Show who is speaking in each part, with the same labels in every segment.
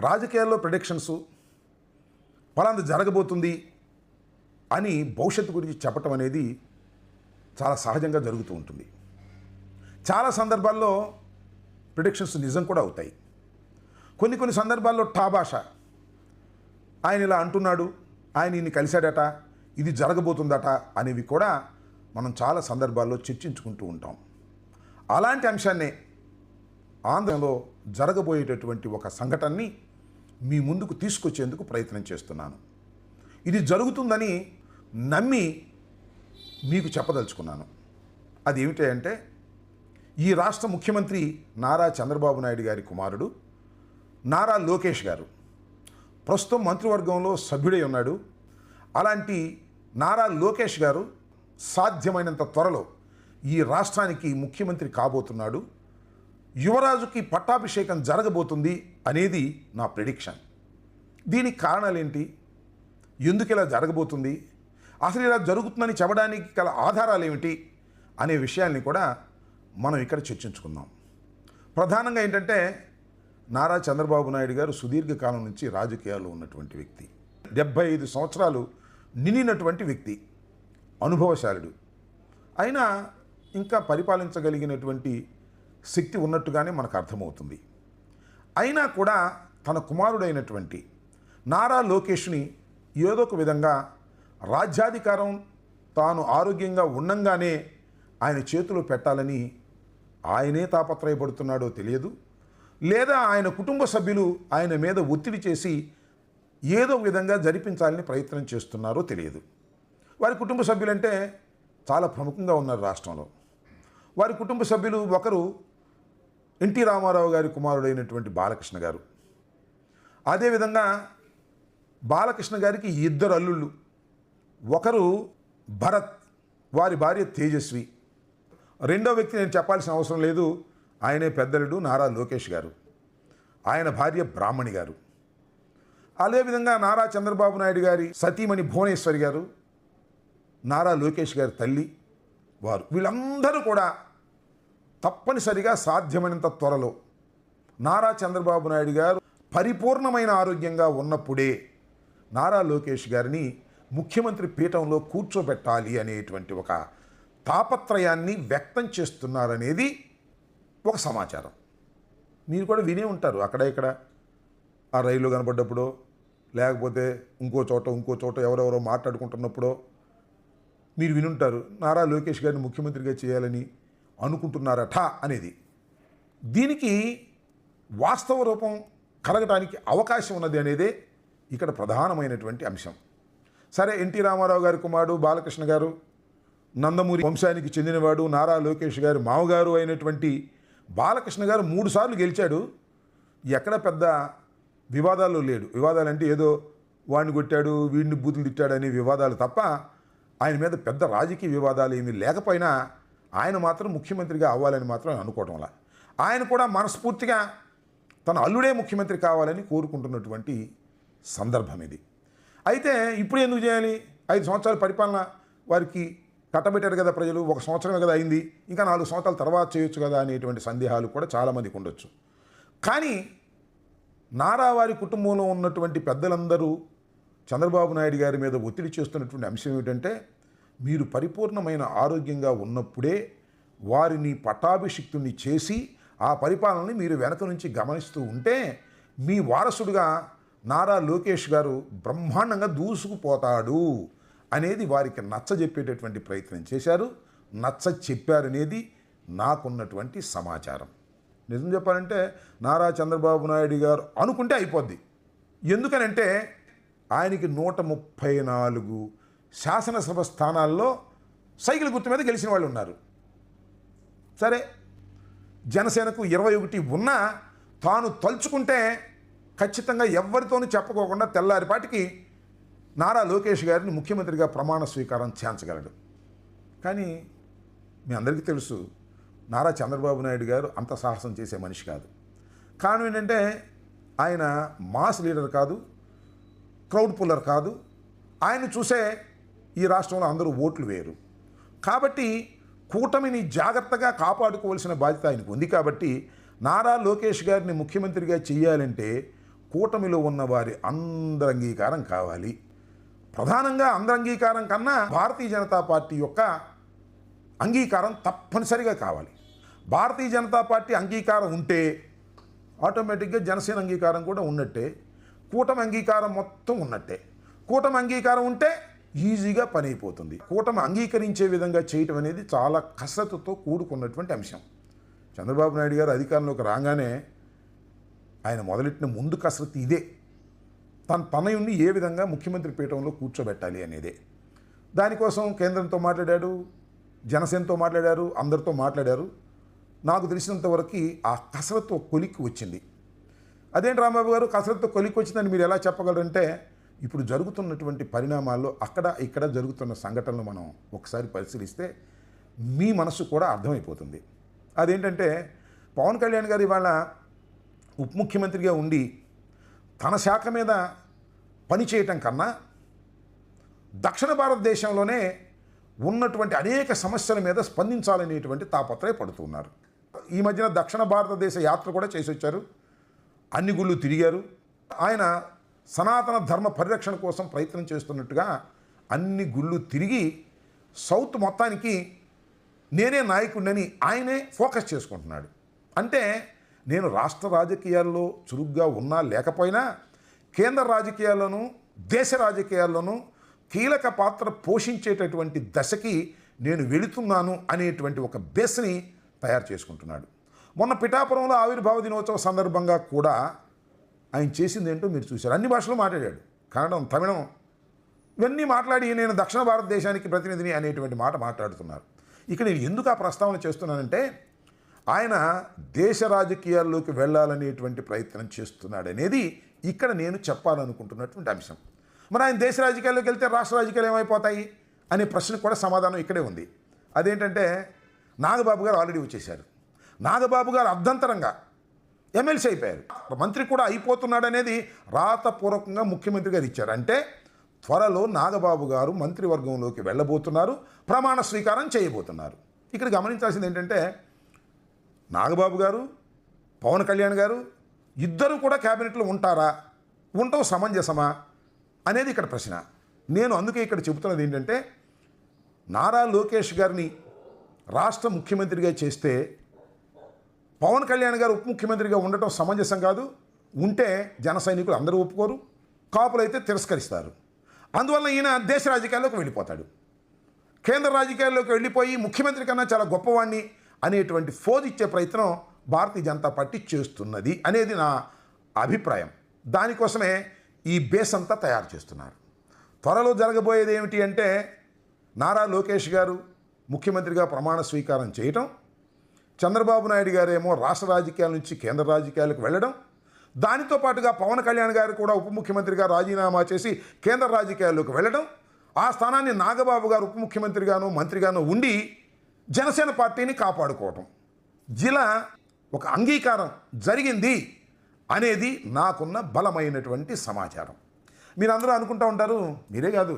Speaker 1: రాజకీయాల్లో ప్రిడిక్షన్స్ ఫలాంది జరగబోతుంది అని భవిష్యత్తు గురించి చెప్పటం అనేది చాలా సహజంగా జరుగుతూ ఉంటుంది. చాలా సందర్భాల్లో ప్రిడిక్షన్స్ నిజం కూడా అవుతాయి. కొన్ని కొన్ని సందర్భాల్లో ఠాభాష ఆయన ఇలా అంటున్నాడు ఆయన ఈయన్ని కలిశాడట ఇది జరగబోతుందట అనేవి కూడా మనం చాలా సందర్భాల్లో చర్చించుకుంటూ ఉంటాం. అలాంటి అంశాన్నే ఆంధ్రలో జరగబోయేటటువంటి ఒక సంఘటనని మీ ముందుకు తీసుకొచ్చేందుకు ప్రయత్నం చేస్తున్నాను. ఇది జరుగుతుందని నమ్మి మీకు చెప్పదలుచుకున్నాను. అది ఏమిటంటే అంటే ఈ రాష్ట్ర ముఖ్యమంత్రి నారా చంద్రబాబు నాయుడు గారి కుమారుడు నారా లోకేష్ గారు ప్రస్తుతం మంత్రివర్గంలో సభ్యుడై ఉన్నాడు. అలాంటి నారా లోకేష్ గారు సాధ్యమైనంత త్వరలో ఈ రాష్ట్రానికి ముఖ్యమంత్రి కాబోతున్నాడు. యువరాజుకి పట్టాభిషేకం జరగబోతుంది అనేది నా ప్రిడిక్షన్ దీనికి కారణాలేంటి? ఎందుకు ఇలా జరగబోతుంది? అసలు ఇలా జరుగుతుందని చెప్పడానికి గల ఆధారాలు ఏమిటి అనే విషయాల్ని కూడా మనం ఇక్కడ చర్చించుకుందాం. ప్రధానంగా ఏంటంటే నారా చంద్రబాబు నాయుడు గారు సుదీర్ఘకాలం నుంచి రాజకీయాల్లో ఉన్నటువంటి వ్యక్తి. డెబ్భై ఐదు సంవత్సరాలు నిండినటువంటి వ్యక్తి. అనుభవశాలుడు. అయినా ఇంకా పరిపాలించగలిగినటువంటి శక్తి ఉన్నట్టుగానే మనకు అర్థమవుతుంది. అయినా కూడా తన కుమారుడైనటువంటి నారా లోకేష్ని ఏదో ఒక విధంగా రాజ్యాధికారం తాను ఆరోగ్యంగా ఉండంగానే ఆయన చేతిలో పెట్టాలని ఆయనే తాపత్రయపడుతున్నాడో తెలియదు. లేదా ఆయన కుటుంబ సభ్యులు ఆయన మీద ఒత్తిడి చేసి ఏదో విధంగా జరిపించాలని ప్రయత్నం చేస్తున్నారో తెలియదు. వారి కుటుంబ సభ్యులంటే చాలా ప్రముఖంగా ఉన్నారు రాష్ట్రంలో. వారి కుటుంబ సభ్యులు ఒకరు ఎన్టీ రామారావు గారి కుమారుడైనటువంటి బాలకృష్ణ గారు. అదేవిధంగా బాలకృష్ణ గారికి ఇద్దరు అల్లుళ్ళు. ఒకరు భరత్ వారి భార్య తేజస్వి. రెండో వ్యక్తి నేను చెప్పాల్సిన అవసరం లేదు ఆయనే పెద్దలుడు నారా లోకేష్ గారు. ఆయన భార్య బ్రాహ్మణి గారు. అదేవిధంగా నారా చంద్రబాబు నాయుడు గారి సతీమణి భువనేశ్వరి గారు నారా లోకేష్ గారి తల్లి వారు. వీళ్ళందరూ కూడా తప్పనిసరిగా సాధ్యమైనంత త్వరలో. నారా చంద్రబాబు నాయుడు గారు పరిపూర్ణమైన ఆరోగ్యంగా ఉన్నప్పుడే నారా లోకేష్ గారిని ముఖ్యమంత్రి పీఠంలో కూర్చోబెట్టాలి అనేటువంటి ఒక తాపత్రయాన్ని వ్యక్తం చేస్తున్నారనేది ఒక సమాచారం. మీరు కూడా వినే ఉంటారు అక్కడ ఇక్కడ. ఆ రైలు కనబడ్డప్పుడు లేకపోతే ఇంకో చోట ఇంకో చోట ఎవరెవరో మాట్లాడుకుంటున్నప్పుడో మీరు వినుంటారు. నారా లోకేష్ గారిని ముఖ్యమంత్రిగా చేయాలని అనుకుంటున్నారట అనేది. దీనికి వాస్తవ రూపం కలగటానికి అవకాశం ఉన్నది అనేదే ఇక్కడ ప్రధానమైనటువంటి అంశం. సరే ఎన్టీ రామారావు గారి కుమారుడు బాలకృష్ణ గారు నందమూరి వంశానికి చెందినవాడు నారా లోకేష్ గారి మామగారు అయినటువంటి బాలకృష్ణ గారు మూడుసార్లు గెలిచాడు. ఎక్కడ పెద్ద వివాదాల్లో లేడు. వివాదాలు అంటే ఏదో వాడిని కొట్టాడు వీడిని బూతులు తిట్టాడు అనే వివాదాలు తప్ప ఆయన మీద పెద్ద రాజకీయ వివాదాలు ఏమీ లేకపోయినా ఆయన మాత్రం ముఖ్యమంత్రిగా అవ్వాలని మాత్రం అనుకోవటంలా ఆయన కూడా మనస్ఫూర్తిగా తన అల్లుడే ముఖ్యమంత్రి కావాలని కోరుకుంటున్నటువంటి సందర్భం ఇది. అయితే ఇప్పుడు ఎందుకు చేయాలి? ఐదు సంవత్సరాల పరిపాలన వారికి కట్టబెట్టారు కదా ప్రజలు ఒక సంవత్సరమే కదా అయింది ఇంకా నాలుగు సంవత్సరాల తర్వాత చేయొచ్చు కదా అనేటువంటి సందేహాలు కూడా చాలామందికి ఉండొచ్చు. కానీ నారావారి కుటుంబంలో ఉన్నటువంటి పెద్దలందరూ చంద్రబాబు నాయుడు గారి మీద ఒత్తిడి చేస్తున్నటువంటి అంశం ఏమిటంటే మీరు పరిపూర్ణమైన ఆరోగ్యంగా ఉన్నప్పుడే వారిని పట్టాభిషిక్తుని చేసి ఆ పరిపాలనని మీరు వెనక నుంచి గమనిస్తూ ఉంటే మీ వారసుడుగా నారా లోకేష్ గారు బ్రహ్మాండంగా దూసుకుపోతాడు అనేది వారికి నచ్చ చెప్పేటటువంటి ప్రయత్నం చేశారు. నచ్చ చెప్పారనేది నాకున్నటువంటి సమాచారం. నిజం చెప్పాలంటే నారా చంద్రబాబు నాయుడు గారు అనుకుంటే అయిపోద్ది. ఎందుకనంటే ఆయనకి నూట ముప్పై నాలుగు శాసనసభ స్థానాల్లో సైకిల్ గుర్తు మీద గెలిచిన వాళ్ళు ఉన్నారు. సరే జనసేనకు ఇరవై ఒకటి ఉన్నా తాను తలుచుకుంటే ఖచ్చితంగా ఎవరితోనూ చెప్పుకోకుండా తెల్లారిపాటికి నారా లోకేష్ గారిని ముఖ్యమంత్రిగా ప్రమాణ స్వీకారం చేయించగలడు. కానీ మీ అందరికీ తెలుసు నారా చంద్రబాబు నాయుడు గారు అంత సాహసం చేసే మనిషి కాదు. కారణం ఏంటంటే ఆయన మాస్ లీడర్ కాదు క్రౌడ్ పుల్లర్ కాదు. ఆయన చూసే ఈ రాష్ట్రంలో అందరూ ఓట్లు వేయరు. కాబట్టి కూటమిని జాగ్రత్తగా కాపాడుకోవాల్సిన బాధ్యత ఆయనకు ఉంది. కాబట్టి నారా లోకేష్ గారిని ముఖ్యమంత్రిగా చేయాలంటే కూటమిలో ఉన్న వారి అందరంగీకారం కావాలి. ప్రధానంగా అందరంగీకారం కన్నా భారతీయ జనతా పార్టీ యొక్క అంగీకారం తప్పనిసరిగా కావాలి. భారతీయ జనతా పార్టీ అంగీకారం ఉంటే ఆటోమేటిక్గా జనసేన అంగీకారం కూడా ఉన్నట్టే. కూటమి అంగీకారం మొత్తం ఉన్నట్టే. కూటమి అంగీకారం ఉంటే ఈజీగా పని అయిపోతుంది కూటమి అంగీకరించే విధంగా చేయటం అనేది చాలా కసరత్తుతో కూడుకున్నటువంటి అంశం. చంద్రబాబు నాయుడు గారు అధికారంలోకి రాగానే ఆయన మొదలెట్టిన ముందు కసరత్తు ఇదే. తన తనయుణ్ణి ఏ విధంగా ముఖ్యమంత్రి పీఠంలో కూర్చోబెట్టాలి అనేదే. దానికోసం కేంద్రంతో మాట్లాడాడు జనసేనతో మాట్లాడారు అందరితో మాట్లాడారు. నాకు తెలిసినంతవరకు ఆ కసరత్తు కొలిక్కి వచ్చింది. అదేంటి రాంబాబు గారు కసరత్తు కొలిక్కి వచ్చిందని మీరు ఎలా చెప్పగలరంటే ఇప్పుడు జరుగుతున్నటువంటి పరిణామాల్లో అక్కడ ఇక్కడ జరుగుతున్న సంఘటనలు మనం ఒకసారి పరిశీలిస్తే మీ మనసు కూడా అర్థమైపోతుంది. అదేంటంటే పవన్ కళ్యాణ్ గారు ఇవాళ ఉప ముఖ్యమంత్రిగా ఉండి తన శాఖ మీద పని చేయటం కన్నా దక్షిణ భారతదేశంలోనే ఉన్నటువంటి అనేక సమస్యల మీద స్పందించాలనేటువంటి తాపత్రయ పడుతున్నారు. ఈ మధ్యన దక్షిణ భారతదేశ యాత్ర కూడా చేసి వచ్చారు అన్ని గుళ్ళు తిరిగారు. ఆయన సనాతన ధర్మ పరిరక్షణ కోసం ప్రయత్నం చేస్తున్నట్టుగా అన్ని గుళ్ళు తిరిగి సౌత్ మొత్తానికి నేనే నాయకుడిని ఆయనే ఫోకస్ చేసుకుంటున్నాడు. అంటే నేను రాష్ట్ర రాజకీయాల్లో చురుగ్గా ఉన్నా లేకపోయినా కేంద్ర రాజకీయాల్లోనూ దేశ రాజకీయాల్లోనూ కీలక పాత్ర పోషించేటటువంటి దశకి నేను వెళుతున్నాను అనేటువంటి ఒక బేస్ని తయారు చేసుకుంటున్నాడు. మొన్న పిఠాపురంలో ఆవిర్భావ దినోత్సవ సందర్భంగా కూడా ఆయన చేసింది ఏంటో మీరు చూశారు. అన్ని భాషలు మాట్లాడాడు. కన్నడం తమిళం. ఇవన్నీ మాట్లాడి నేను దక్షిణ భారతదేశానికి ప్రతినిధిని అనేటువంటి మాట మాట్లాడుతున్నారు. ఇక్కడ నేను ఎందుకు ఆ ప్రస్తావన చేస్తున్నానంటే ఆయన దేశ రాజకీయాల్లోకి వెళ్ళాలనేటువంటి ప్రయత్నం చేస్తున్నాడు అనేది ఇక్కడ నేను చెప్పాలనుకుంటున్నటువంటి అంశం. మరి ఆయన దేశ రాజకీయాల్లోకి వెళ్తే రాష్ట్ర రాజకీయాలు ఏమైపోతాయి అనే ప్రశ్నకు కూడా సమాధానం ఇక్కడే ఉంది. అదేంటంటే నాగబాబు గారు ఆల్రెడీ వచ్చేశారు. నాగబాబు గారు అర్ధంతరంగా ఎమ్మెల్సీ అయిపోయారు. మంత్రి కూడా అయిపోతున్నాడు అనేది రాతపూర్వకంగా ముఖ్యమంత్రి గారు ఇచ్చారు. అంటే త్వరలో నాగబాబు గారు మంత్రివర్గంలోకి వెళ్ళబోతున్నారు. ప్రమాణ స్వీకారం చేయబోతున్నారు. ఇక్కడ గమనించాల్సింది ఏంటంటే నాగబాబు గారు పవన్ కళ్యాణ్ గారు ఇద్దరు కూడా క్యాబినెట్లో ఉంటారా? ఉండటం సమంజసమా? అనేది ఇక్కడ ప్రశ్న. నేను అందుకే ఇక్కడ చెబుతున్నది ఏంటంటే నారా లోకేష్ గారిని రాష్ట్ర ముఖ్యమంత్రిగా చేస్తే పవన్ కళ్యాణ్ గారు ఉప ముఖ్యమంత్రిగా ఉండటం సమంజసం కాదు. ఉంటే జన సైనికులు అందరూ ఒప్పుకోరు. కాపులు అయితే తిరస్కరిస్తారు. అందువల్ల ఈయన దేశ రాజకీయాల్లోకి వెళ్ళిపోతాడు. కేంద్ర రాజకీయాల్లోకి వెళ్ళిపోయి ముఖ్యమంత్రి కన్నా చాలా గొప్పవాణ్ణి అనేటువంటి ఫోజ్ ఇచ్చే ప్రయత్నం భారతీయ జనతా పార్టీ చేస్తున్నది అనేది నా అభిప్రాయం. దానికోసమే ఈ బేస్ అంతా తయారు చేస్తున్నారు. త్వరలో జరగబోయేది ఏమిటి అంటే నారా లోకేష్ గారు ముఖ్యమంత్రిగా ప్రమాణ స్వీకారం చేయటం చంద్రబాబు నాయుడు గారేమో రాష్ట్ర రాజకీయాల నుంచి కేంద్ర రాజకీయాలకు వెళ్ళడం దానితో పాటుగా పవన్ కళ్యాణ్ గారు కూడా ఉప ముఖ్యమంత్రిగా రాజీనామా చేసి కేంద్ర రాజకీయాల్లోకి వెళ్ళడం ఆ స్థానాన్ని నాగబాబు గారు ఉప ముఖ్యమంత్రిగాను మంత్రిగాను ఉండి జనసేన పార్టీని కాపాడుకోవటం. జిలా ఒక అంగీకారం జరిగింది అనేది నాకున్న బలమైనటువంటి సమాచారం. మీరందరూ అనుకుంటూ ఉంటారు మీరే కాదు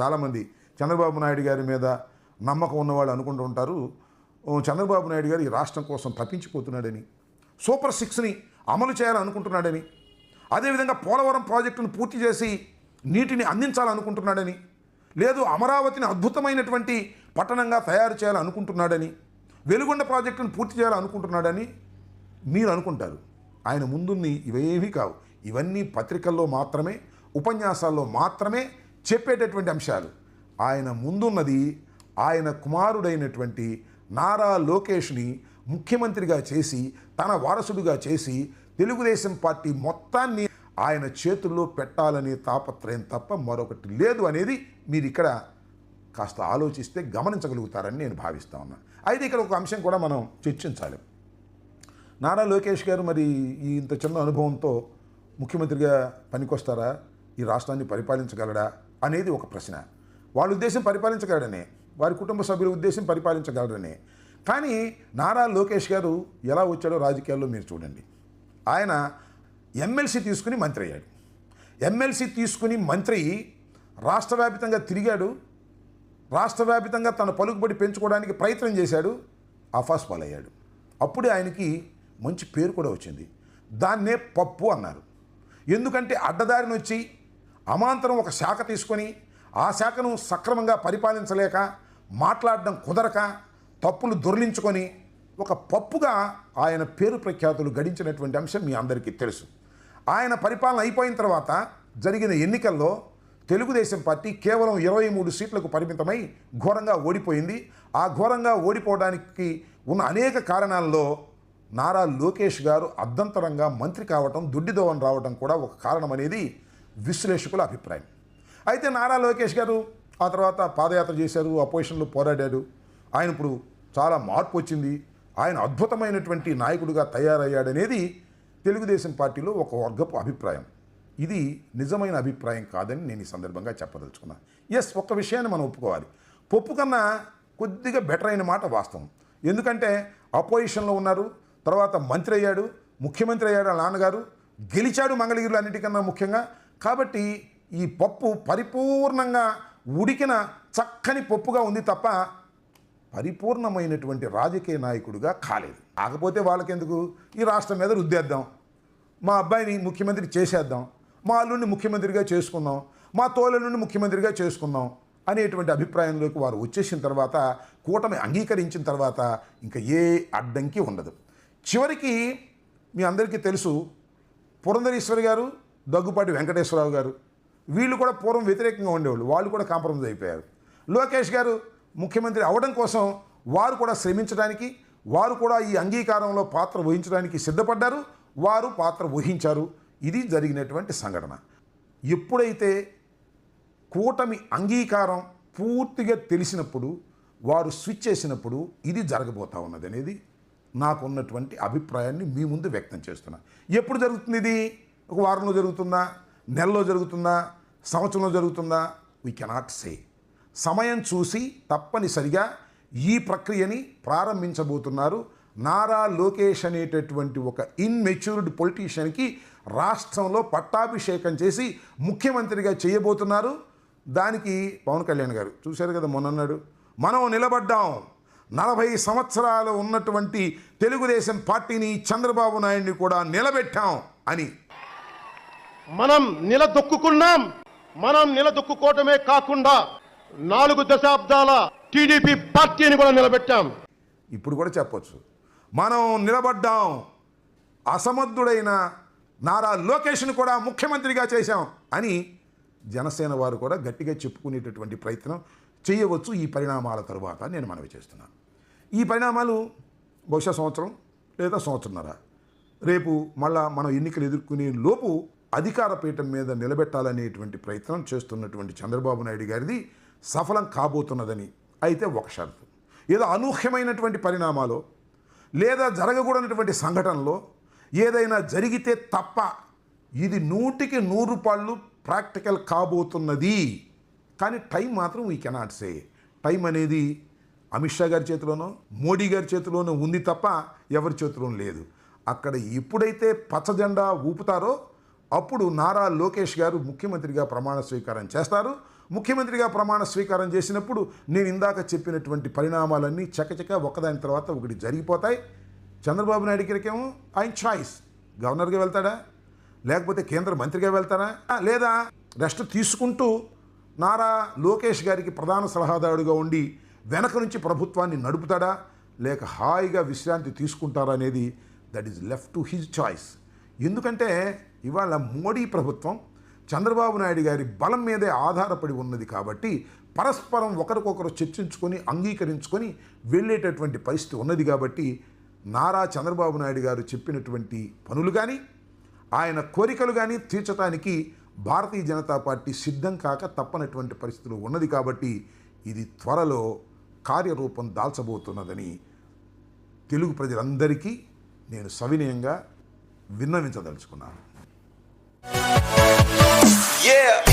Speaker 1: చాలామంది చంద్రబాబు నాయుడు గారి మీద నమ్మకం ఉన్నవాళ్ళు అనుకుంటూ ఉంటారు చంద్రబాబు నాయుడు గారు ఈ రాష్ట్రం కోసం తప్పించిపోతున్నాడని సూపర్ సిక్స్ని అమలు చేయాలనుకుంటున్నాడని అదేవిధంగా పోలవరం ప్రాజెక్టును పూర్తి చేసి నీటిని అందించాలనుకుంటున్నాడని లేదు అమరావతిని అద్భుతమైనటువంటి పట్టణంగా తయారు చేయాలనుకుంటున్నాడని వెలుగొండ ప్రాజెక్టును పూర్తి చేయాలనుకుంటున్నాడని మీరు అనుకుంటారు. ఆయన ముందుని ఇవేమీ కావు. ఇవన్నీ పత్రికల్లో మాత్రమే ఉపన్యాసాల్లో మాత్రమే చెప్పేటటువంటి అంశాలు. ఆయన ముందున్నది ఆయన కుమారుడైనటువంటి నారా లోకేష్ని ముఖ్యమంత్రిగా చేసి తన వారసుడిగా చేసి తెలుగుదేశం పార్టీ మొత్తాన్ని ఆయన చేతుల్లో పెట్టాలనే తాపత్రయం తప్ప మరొకటి లేదు అనేది మీరు ఇక్కడ కాస్త ఆలోచిస్తే గమనించగలుగుతారని నేను భావిస్తా ఉన్నాను అయితే ఇక్కడ ఒక అంశం కూడా మనం చర్చించాలి. నారా లోకేష్ గారు మరి ఇంత చిన్న అనుభవంతో ముఖ్యమంత్రిగా పనికొస్తారా? ఈ రాష్ట్రాన్ని పరిపాలించగలడా? అనేది ఒక ప్రశ్న. వాళ్ళ ఉద్దేశం పరిపాలించగలడనే. వారి కుటుంబ సభ్యుల ఉద్దేశం పరిపాలించగలడనే కానీ నారా లోకేష్ గారు ఎలా వచ్చాడో రాజకీయాల్లో మీరు చూడండి. ఆయన ఎమ్మెల్సీ తీసుకుని మంత్రి అయ్యాడు. ఎమ్మెల్సీ తీసుకుని మంత్రి రాష్ట్ర వ్యాపితంగా తిరిగాడు. రాష్ట్ర వ్యాపితంగా తన పలుకుబడి పెంచుకోవడానికి ప్రయత్నం చేశాడు. అఫాస్ పాలయ్యాడు అప్పుడే ఆయనకి మంచి పేరు కూడా వచ్చింది. దాన్నే పప్పు అన్నారు. ఎందుకంటే అడ్డదారిని వచ్చి అమాంతరం ఒక శాఖ తీసుకొని ఆ శాఖను సక్రమంగా పరిపాలించలేక మాట్లాడడం కుదరక తప్పులు దొర్లించుకొని ఒక పప్పుగా ఆయన పేరు ప్రఖ్యాతులు గడించినటువంటి అంశం మీ అందరికీ తెలుసు. ఆయన పరిపాలన అయిపోయిన తర్వాత జరిగిన ఎన్నికల్లో తెలుగుదేశం పార్టీ కేవలం ఇరవై మూడు సీట్లకు పరిమితమై ఘోరంగా ఓడిపోయింది. ఆ ఘోరంగా ఓడిపోవడానికి ఉన్న అనేక కారణాల్లో నారా లోకేష్ గారు అర్ధంతరంగా మంత్రి కావటం దుడ్డిదోవన్ రావడం కూడా ఒక కారణం అనేది విశ్లేషకుల అభిప్రాయం. అయితే నారా లోకేష్ గారు ఆ తర్వాత పాదయాత్ర చేశారు అపోజిషన్లో పోరాడాడు ఆయన ఇప్పుడు చాలా మార్పు వచ్చింది. ఆయన అద్భుతమైనటువంటి నాయకుడిగా తయారయ్యాడనేది తెలుగుదేశం పార్టీలో ఒక వర్గపు అభిప్రాయం. ఇది నిజమైన అభిప్రాయం కాదని నేను ఈ సందర్భంగా చెప్పదలుచుకున్నాను ఎస్ ఒక్క విషయాన్ని మనం ఒప్పుకోవాలి. పప్పు కన్నా కొద్దిగా బెటర్ అయిన మాట వాస్తవం. ఎందుకంటే అపోజిషన్లో ఉన్నారు తర్వాత మంత్రి అయ్యాడు ముఖ్యమంత్రి అయ్యాడు నాన్నగారు గెలిచాడు మంగళగిరిలో అన్నిటికన్నా ముఖ్యంగా. కాబట్టి ఈ పప్పు పరిపూర్ణంగా ఉడికిన చక్కని పప్పుగా ఉంది తప్ప పరిపూర్ణమైనటువంటి రాజకీయ నాయకుడిగా కాలేదు. కాకపోతే వాళ్ళకెందుకు? ఈ రాష్ట్రం మీద రుద్దేద్దాం. మా అబ్బాయిని ముఖ్యమంత్రి చేసేద్దాం. మా అల్లుడిని ముఖ్యమంత్రిగా చేసుకుందాం. మా తోలనుండి ముఖ్యమంత్రిగా చేసుకుందాం అనేటువంటి అభిప్రాయంలోకి వారు వచ్చేసిన తర్వాత కూటమి అంగీకరించిన తర్వాత ఇంకా ఏ అడ్డంకి ఉండదు. చివరికి మీ అందరికీ తెలుసు పురంధరేశ్వరి గారు దగ్గుపాటి వెంకటేశ్వరరావు గారు వీళ్ళు కూడా పూర్వం వ్యతిరేకంగా ఉండేవాళ్ళు. వాళ్ళు కూడా కాంప్రమైజ్ అయిపోయారు. లోకేష్ గారు ముఖ్యమంత్రి అవడం కోసం వారు కూడా శ్రమించడానికి వారు కూడా ఈ అంగీకారంలో పాత్ర వహించడానికి సిద్ధపడ్డారు. వారు పాత్ర వహించారు. ఇది జరిగినటువంటి సంఘటన. ఎప్పుడైతే కూటమి అంగీకారం పూర్తిగా తెలిసినప్పుడు వారు స్విచ్ చేసినప్పుడు ఇది జరగబోతా ఉన్నది అనేది నాకున్నటువంటి అభిప్రాయాన్ని మీ ముందు వ్యక్తం చేస్తున్నా. ఎప్పుడు జరుగుతుంది ఇది? ఒక వారంలో జరుగుతుందా? నెలలో జరుగుతుందా? సంవత్సరంలో జరుగుతుందా? వీ కెనాట్ సే సమయం చూసి తప్పనిసరిగా ఈ ప్రక్రియని ప్రారంభించబోతున్నారు నారా లోకేష్ అనేటటువంటి ఒక ఇన్మెచ్యూర్డ్ పొలిటీషియన్కి రాష్ట్రంలో పట్టాభిషేకం చేసి ముఖ్యమంత్రిగా చేయబోతున్నారు. దానికి పవన్ కళ్యాణ్ గారు చూశారు కదా మొన్నన్నాడు మనం నిలబడ్డాం. నలభై సంవత్సరాలు ఉన్నటువంటి తెలుగుదేశం పార్టీని చంద్రబాబు నాయుడిని కూడా నిలబెట్టాం అని.
Speaker 2: మనం నిలదొక్కుకున్నాం. మనం నిలదొక్కుకోవటమే కాకుండా నాలుగు దశాబ్దాల టీడీపీ పార్టీని కూడా నిలబెట్టాం.
Speaker 1: ఇప్పుడు కూడా చెప్పొచ్చు. మనం నిలబడ్డాం. అసమర్థుడైన నారా లోకేష్ను కూడా ముఖ్యమంత్రిగా చేశాం అని జనసేన వారు కూడా గట్టిగా చెప్పుకునేటటువంటి ప్రయత్నం చేయవచ్చు ఈ పరిణామాల తరువాత నేను మనవి చేస్తున్నాను. ఈ పరిణామాలు బహుశా సంవత్సరం లేదా సంవత్సరంన్నర. రేపు మళ్ళా మనం ఎన్నికలు ఎదుర్కొనే లోపు అధికార పీఠం మీద నిలబెట్టాలనేటువంటి ప్రయత్నం చేస్తున్నటువంటి చంద్రబాబు నాయుడు గారిది సఫలం కాబోతున్నదని అయితే ఒక షరతు. ఏదో అనూహ్యమైనటువంటి పరిణామాలు లేదా జరగకూడనటువంటి సంఘటనలో ఏదైనా జరిగితే తప్ప ఇది నూటికి నూరు రూపాయలు ప్రాక్టికల్ కాబోతున్నది. కానీ టైం మాత్రం వీ కెనాట్ సే. టైం అనేది అమిత్ షా గారి చేతిలోనో మోడీ గారి చేతిలోనో ఉంది తప్ప ఎవరి చేతిలోనూ లేదు. అక్కడ ఎప్పుడైతే పచ్చజెండా ఊపుతారో అప్పుడు నారా లోకేష్ గారు ముఖ్యమంత్రిగా ప్రమాణ స్వీకారం చేస్తారు. ముఖ్యమంత్రిగా ప్రమాణ స్వీకారం చేసినప్పుడు నేను ఇందాక చెప్పినటువంటి పరిణామాలన్నీ చకచక ఒకదాని తర్వాత ఒకటి జరిగిపోతాయి. చంద్రబాబు నాయుడు గారికేమో ఆయన చాయిస్ గవర్నర్గా వెళ్తాడా? లేకపోతే కేంద్ర మంత్రిగా వెళ్తారా? లేదా రెస్ట్ తీసుకుంటూ నారా లోకేష్ గారికి ప్రధాన సలహాదారుడిగా ఉండి వెనక నుంచి ప్రభుత్వాన్ని నడుపుతాడా? లేక హాయిగా విశ్రాంతి తీసుకుంటారా అనేది that is left to his choice ఎందుకంటే ఇవాళ మోడీ ప్రభుత్వం చంద్రబాబు నాయుడు గారి బలం మీదే ఆధారపడి ఉన్నది కాబట్టి పరస్పరం ఒకరికొకరు చర్చించుకొని అంగీకరించుకొని వెళ్ళేటటువంటి పరిస్థితి ఉన్నది కాబట్టి నారా చంద్రబాబు నాయుడు గారు చెప్పినటువంటి పనులు కానీ ఆయన కోరికలు కానీ తీర్చడానికి భారతీయ జనతా పార్టీ సిద్ధం కాక తప్పనటువంటి పరిస్థితులు ఉన్నది కాబట్టి ఇది త్వరలో కార్యరూపం దాల్చబోతున్నదని తెలుగు ప్రజలందరికీ నేను సవినయంగా విన్నవించదలుచుకున్నాను Yeah.